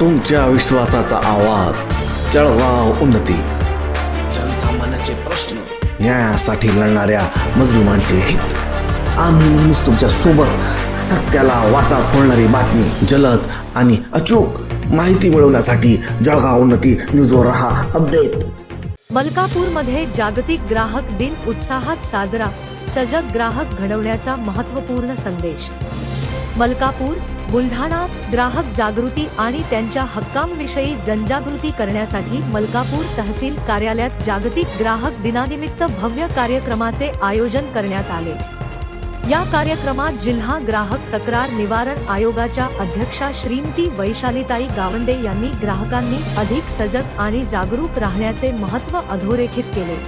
तुमच्या विश्वासाचा आवाज. जळगाव उन्नती. जनसामान्याचे प्रश्न न्यायासाठी लढणाऱ्या मजलुमांचे हित. आम्ही नेहमीच तुमच्यासोबत सत्याला वाचा फोडणारी बातमी जलद आणि अचूक माहिती मिळवण्यासाठी जळगाव उन्नती न्यूजवर रहा अपडेट. मलकापूरमध्ये जागतिक ग्राहक दिन उत्साहात साजरा सजग ग्राहक घडवण्याचा महत्त्वपूर्ण संदेश. मलकापूर बुलढाणा ग्राहक जागृती आणि त्यांच्या हक्कांविषयी जनजागृती करण्यासाठी मलकापूर तहसील कार्यालयात जागतिक ग्राहक दिनानिमित्त भव्य कार्यक्रमाचे आयोजन करण्यात आले. या कार्यक्रमात जिल्हा ग्राहक तक्रार निवारण आयोगाच्या अध्यक्षा श्रीमती वैशालीताई गावंडे यांनी ग्राहकांनी अधिक सजग आणि जागरूक राहण्याचे महत्त्व अधोरेखित केले.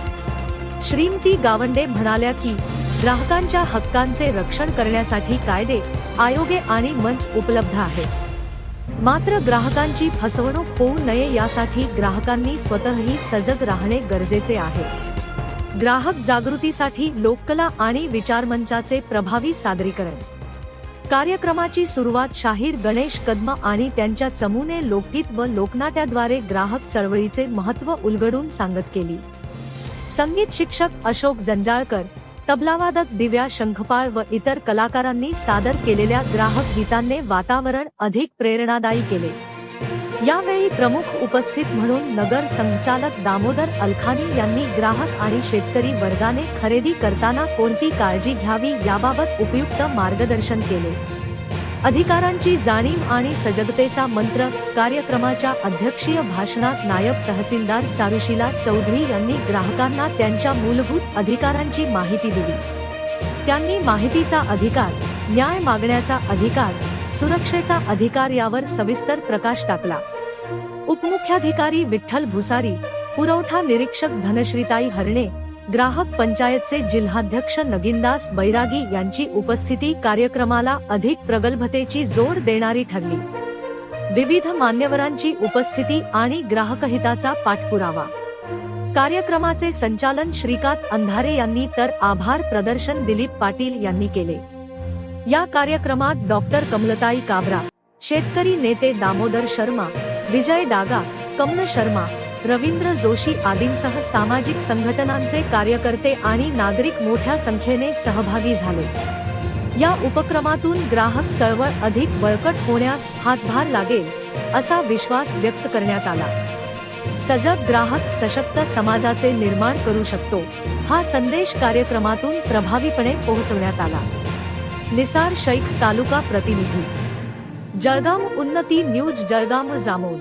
श्रीमती गावंडे म्हणाल्या की ग्राहकांच्या हक्कांचे रक्षण करण्यासाठी कायदे आयोगे आणि मंच उपलब्ध आहेत. मात्र ग्राहकांची फसवणूक होऊ नये यासाठी ग्राहकांनी स्वतःही सजग राहणे गरजेचे आहे. ग्राहक जागृतीसाठी लोककला आणि विचारमंचाचे प्रभावी सादरीकरण. कार्यक्रमाची सुरुवात शाहीर गणेश कदम आणि त्यांच्या चमूने लोकगीत व लोकनाट्याद्वारे ग्राहक चळवळीचे महत्त्व उलगडून सांगत केली. संगीत शिक्षक अशोक जंजाळकर तबलावादक दिव्या शंखपाळ व इतर कलाकारांनी सादर केलेल्या ग्राहक गीतांनी वातावरण अधिक प्रेरणादायी केले. यावेळी प्रमुख उपस्थित म्हणून नगर संचालक दामोदर अलखानी यांनी ग्राहक आणि शेतकरी वर्गाने खरेदी करताना कोणती काळजी घ्यावी याबाबत उपयुक्त मार्गदर्शन केले. अधिकारांची जाणीव आणि सजगतेचा मंत्र कार्यक्रमाच्या अध्यक्षीय भाषणात नायब तहसीलदार चारुशिला चौधरी यांनी ग्राहकांना त्यांच्या मूलभूत अधिकारांची माहिती दिली. त्यांनी माहितीचा अधिकार न्याय मागण्याचा अधिकार सुरक्षेचा अधिकार यावर सविस्तर प्रकाश टाकला. उपमुख्याधिकारी विठ्ठल भुसारी पुरवठा निरीक्षक धनश्रीताई हरणे ग्राहक पंचायतचे जिल्हाध्यक्ष नगिनदास बैरागी यांची उपस्थिती कार्यक्रमाला अधिक प्रगल्भतेची जोड देणारी ठरली. विविध मान्यवरांची उपस्थिती आणि ग्राहकहिताचा पाठपुरावा. कार्यक्रमाचे संचालन श्रीकांत अंधारे यांनी तर आभार प्रदर्शन दिलीप पाटील यांनी केले. या कार्यक्रमात डॉक्टर कमलताई काबरा शेतकरी नेते दामोदर शर्मा विजय डागा कमल शर्मा रवींद्र जोशी आदींसह सामाजिक संघटनांचे कार्यकर्ते आणि नागरिक मोठ्या संख्येने सहभागी झाले. या उपक्रमातून ग्राहक चळवळ अधिक बळकट होण्यास हातभार लागेल असा विश्वास व्यक्त करण्यात आला. सजग ग्राहक सशक्त समाजाचे निर्माण करू शकतो हा संदेश कार्यक्रमातून प्रभावीपणे पोहोचवण्यात आला. निसार शैख तालुका प्रतिनिधी. जळगाव उन्नती न्यूज जळगाव जामोद.